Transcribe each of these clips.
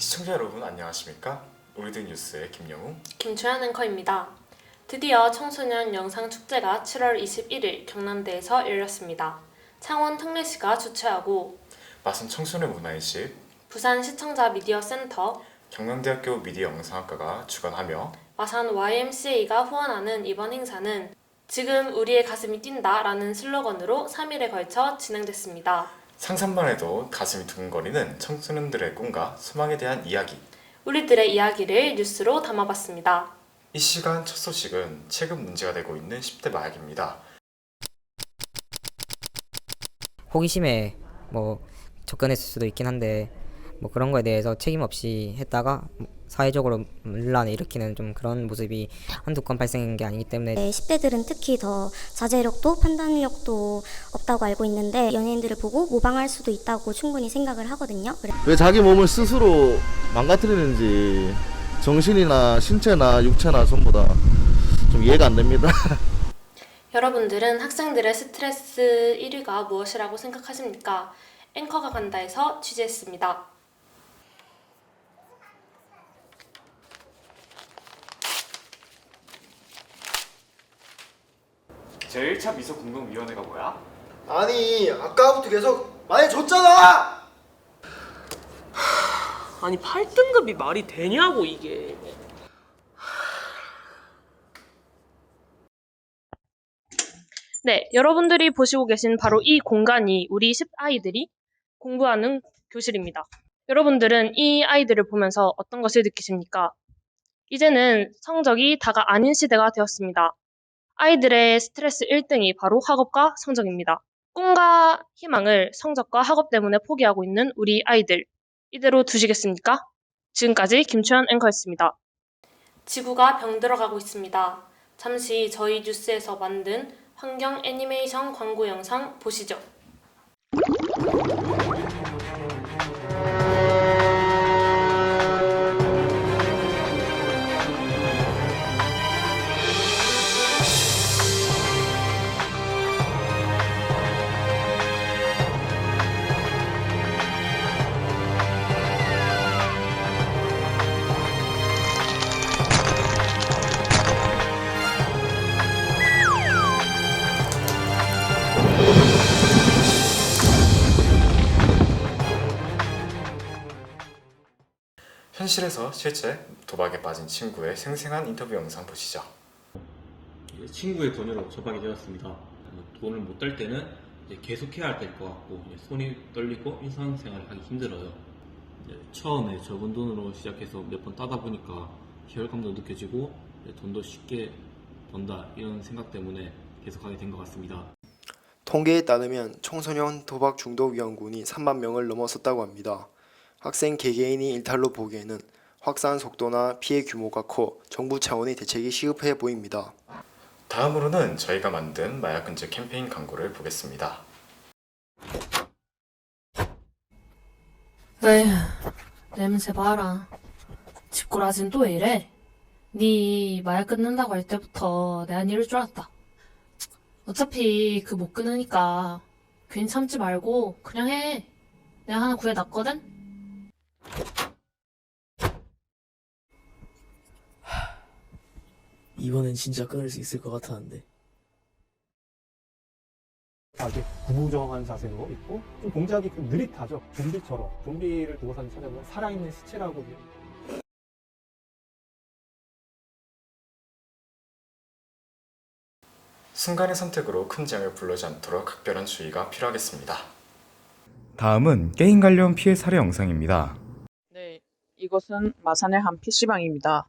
시청자 여러분 안녕하십니까? 올드 뉴스의 김영우. 김초연 앵커입니다. 드디어 청소년 영상 축제가 7월 21일 경남대에서 열렸습니다. 창원 특례시가 주최하고 마산 청소년 문화인식, 부산 시청자 미디어 센터, 경남대학교 미디어 영상학과가 주관하며 마산 YMCA가 후원하는 이번 행사는 지금 우리의 가슴이 뛴다라는 슬로건으로 3일에 걸쳐 진행됐습니다. 상상만 해도 가슴이 두근거리는 청소년들의 꿈과 소망에 대한 이야기. 우리들의 이야기를 뉴스로 담아봤습니다. 이 시간 첫 소식은 최근 문제가 되고 있는 10대 마약입니다. 호기심에 뭐 접근했을 수도 있긴 한데 뭐 그런 거에 대해서 책임 없이 했다가 사회적으로 논란을 일으키는 좀 그런 모습이 한두 건 발생한 게 아니기 때문에 네, 10대들은 특히 더 자제력도 판단력도 없다고 알고 있는데 연예인들을 보고 모방할 수도 있다고 충분히 생각을 하거든요. 그래- 왜 자기 몸을 스스로 망가뜨리는지 정신이나 신체나 육체나 전부 다 좀 이해가 안 됩니다. 여러분들은 학생들의 스트레스 1위가 무엇이라고 생각하십니까? 앵커가 간다에서 취재했습니다. 제1차 미소 공동위원회가 뭐야? 아니 아까부터 계속 많이 줬잖아 아니 8등급이 말이 되냐고 이게 네, 여러분들이 보시고 계신 바로 이 공간이 우리 10아이들이 공부하는 교실입니다. 여러분들은 이 아이들을 보면서 어떤 것을 느끼십니까? 이제는 성적이 다가 아닌 시대가 되었습니다. 아이들의 스트레스 1등이 바로 학업과 성적입니다. 꿈과 희망을 성적과 학업 때문에 포기하고 있는 우리 아이들. 이대로 두시겠습니까? 지금까지 김초연 앵커였습니다. 지구가 병들어가고 있습니다. 잠시 저희 뉴스에서 만든 환경 애니메이션 광고 영상 보시죠. 현실에서 실제 도박에 빠진 친구의 생생한 인터뷰 영상 보시죠. 친구의 돈으로 처박이 되었습니다. 뭐 돈을 못 딸 때는 계속해야 할 것 같고 손이 떨리고 일상생활을 하기 힘들어요. 처음에 적은 돈으로 시작해서 몇 번 따다 보니까 희열감도 느껴지고 돈도 쉽게 번다 이런 생각 때문에 계속하게 된 것 같습니다. 통계에 따르면 청소년 도박 중독 위험군이 3만 명을 넘어섰다고 합니다 학생 개개인이 일탈로 보기에는 확산 속도나 피해 규모가 커 정부 차원의 대책이 시급해 보입니다 다음으로는 저희가 만든 마약 근제 캠페인 광고를 보겠습니다. 에휴, 냄새 봐라. 집꼬라진 또왜 이래? 네 마약 끊는다고 할 때부터 내가 이럴 줄 알았다. 어차피 그 못 끊으니까 괜히 참지 말고 그냥 해. 내가 하나 구해놨거든? 이번엔 진짜 끊을 수 있을 것 같았는데 이렇게 구부정한 자세로 있고 좀 동작이 좀 느릿하죠 좀비처럼 좀비를 보고서 찾아보면 살아있는 시체라고 순간의 선택으로 큰 재앙을 불러지 않도록 각별한 주의가 필요하겠습니다. 다음은 게임 관련 피해 사례 영상입니다. 네 이것은 마산의 한 PC방입니다.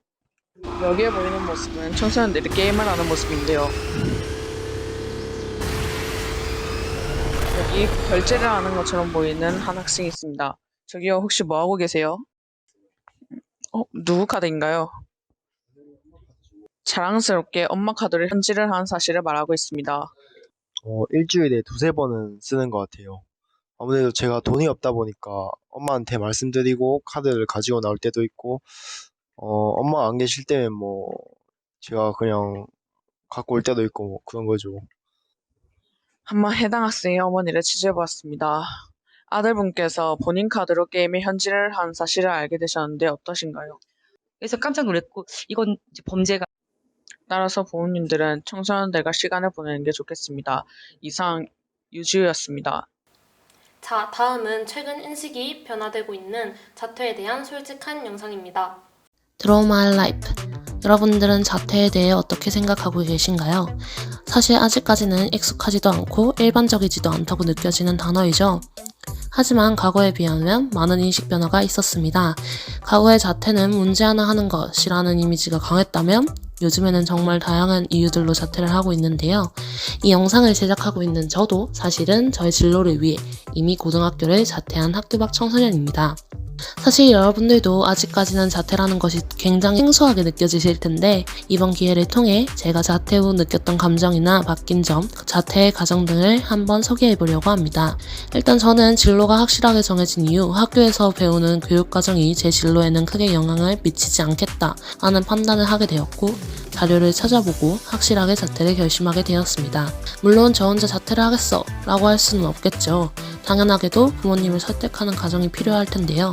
여기에 보이는 모습은 청소년들이 게임을 하는 모습인데요. 여기 결제를 하는 것처럼 보이는 한 학생이 있습니다. 저기요 혹시 뭐 하고 계세요? 어 누구 카드인가요? 자랑스럽게 엄마 카드를 현질을 한 사실을 말하고 있습니다. 어, 일주일에 두세 번은 쓰는 것 같아요 아무래도 제가 돈이 없다 보니까 엄마한테 말씀드리고 카드를 가지고 나올 때도 있고 어, 엄마 안 계실 때는 뭐 제가 그냥 갖고 올 때도 있고 뭐 그런 거죠 한번 해당 학생의 어머니를 취재해보았습니다. 아들분께서 본인 카드로 게임에 현질을 한 사실을 알게 되셨는데 어떠신가요? 그래서 깜짝 놀랐고 이건 이제 범죄가 따라서 부모님들은 청소년들과 시간을 보내는 게 좋겠습니다. 이상 유지우였습니다. 자, 다음은 최근 인식이 변화되고 있는 자퇴에 대한 솔직한 영상입니다. My Life. 여러분들은 자퇴에 대해 어떻게 생각하고 계신가요? 사실 아직까지는 익숙하지도 않고 일반적이지도 않다고 느껴지는 단어이죠. 하지만 과거에 비하면 많은 인식 변화가 있었습니다. 과거의 자퇴는 문제 하나 하는 것이라는 이미지가 강했다면 요즘에는 정말 다양한 이유들로 자퇴를 하고 있는데요. 이 영상을 제작하고 있는 저도 사실은 저의 진로를 위해 이미 고등학교를 자퇴한 학교 밖 청소년입니다. 사실 여러분들도 아직까지는 자퇴라는 것이 굉장히 생소하게 느껴지실 텐데 이번 기회를 통해 제가 자퇴 후 느꼈던 감정이나 바뀐 점, 자퇴의 과정 등을 한번 소개해 보려고 합니다. 일단 저는 진로가 확실하게 정해진 이후 학교에서 배우는 교육 과정이 제 진로에는 크게 영향을 미치지 않겠다 하는 판단을 하게 되었고 자료를 찾아보고 확실하게 자퇴를 결심하게 되었습니다. 물론 저 혼자 자퇴를 하겠어 라고 할 수는 없겠죠. 당연하게도 부모님을 설득하는 과정이 필요할 텐데요.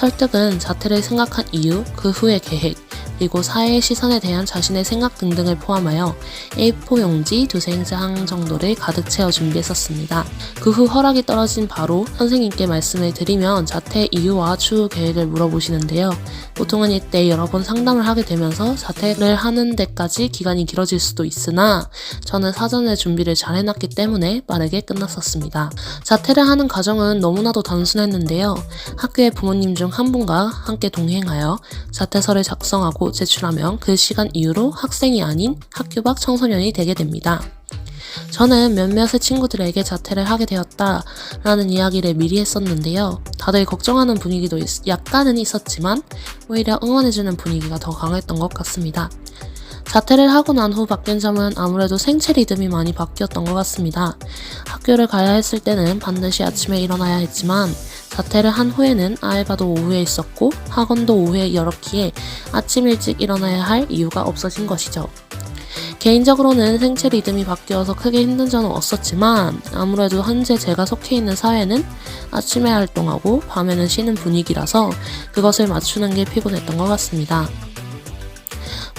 설득은 자퇴를 생각한 이유, 그 후의 계획, 그리고 사회의 시선에 대한 자신의 생각 등등을 포함하여 A4 용지 두세 장 정도를 가득 채워 준비했었습니다. 그 후 허락이 떨어진 바로 선생님께 말씀을 드리면 자퇴 이유와 추후 계획을 물어보시는데요. 보통은 이때 여러 번 상담을 하게 되면서 자퇴를 하는 데까지 기간이 길어질 수도 있으나 저는 사전에 준비를 잘 해놨기 때문에 빠르게 끝났었습니다. 자퇴를 하는 과정은 너무나도 단순했는데요. 학교의 부모님 중 한 분과 함께 동행하여 자퇴서를 작성하고 제출하면 그 시간 이후로 학생이 아닌 학교 밖 청소년이 되게 됩니다. 저는 몇몇의 친구들에게 자퇴를 하게 되었다 라는 이야기를 미리 했었는데요. 다들 걱정하는 분위기도 있- 약간은 있었지만 오히려 응원해주는 분위기가 더 강했던 것 같습니다. 자퇴를 하고 난 후 바뀐 점은 아무래도 생체 리듬이 많이 바뀌었던 것 같습니다. 학교를 가야 했을 때는 반드시 아침에 일어나야 했지만 자퇴를 한 후에는 알바도 오후에 있었고 학원도 오후에 열었기에 아침 일찍 일어나야 할 이유가 없어진 것이죠. 개인적으로는 생체 리듬이 바뀌어서 크게 힘든 점은 없었지만 아무래도 현재 제가 속해 있는 사회는 아침에 활동하고 밤에는 쉬는 분위기라서 그것을 맞추는 게 피곤했던 것 같습니다.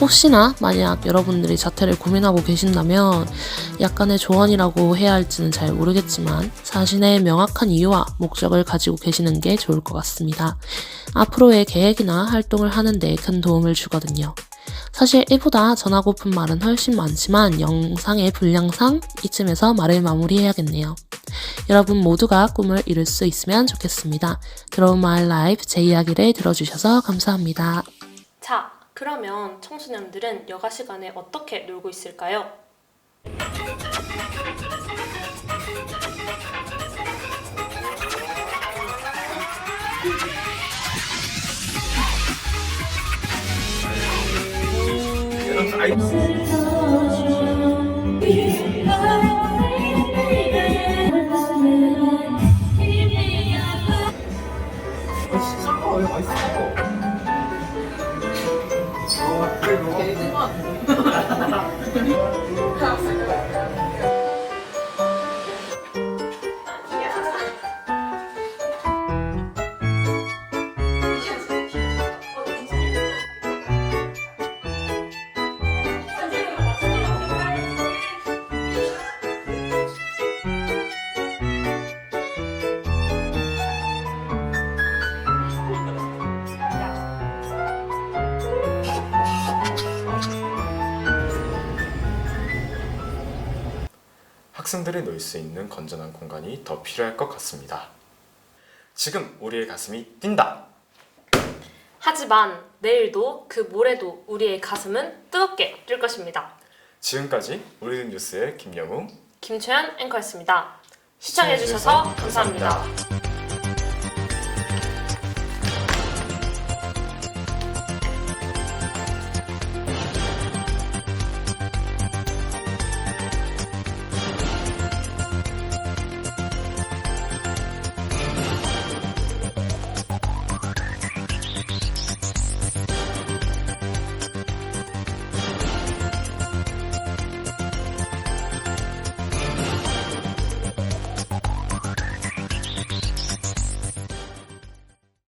혹시나 만약 여러분들이 자퇴를 고민하고 계신다면 약간의 조언이라고 해야 할지는 잘 모르겠지만 자신의 명확한 이유와 목적을 가지고 계시는 게 좋을 것 같습니다. 앞으로의 계획이나 활동을 하는데 큰 도움을 주거든요. 사실 이보다 전하고픈 말은 훨씬 많지만 영상의 분량상 이쯤에서 말을 마무리해야겠네요. 여러분 모두가 꿈을 이룰 수 있으면 좋겠습니다. 드로우 마이 라이프 제 이야기를 들어주셔서 감사합니다. 자, 그러면 청소년들은 여가 시간에 어떻게 놀고 있을까요? 학생들이 놀 수 있는 건전한 공간이 더 필요할 것 같습니다. 지금 우리의 가슴이 뛴다. 하지만 내일도 그 모레도 우리의 가슴은 뜨겁게 뛸 것입니다. 지금까지 우리들 뉴스의 김영웅 김초연 앵커였습니다. 시청해주셔서 감사합니다.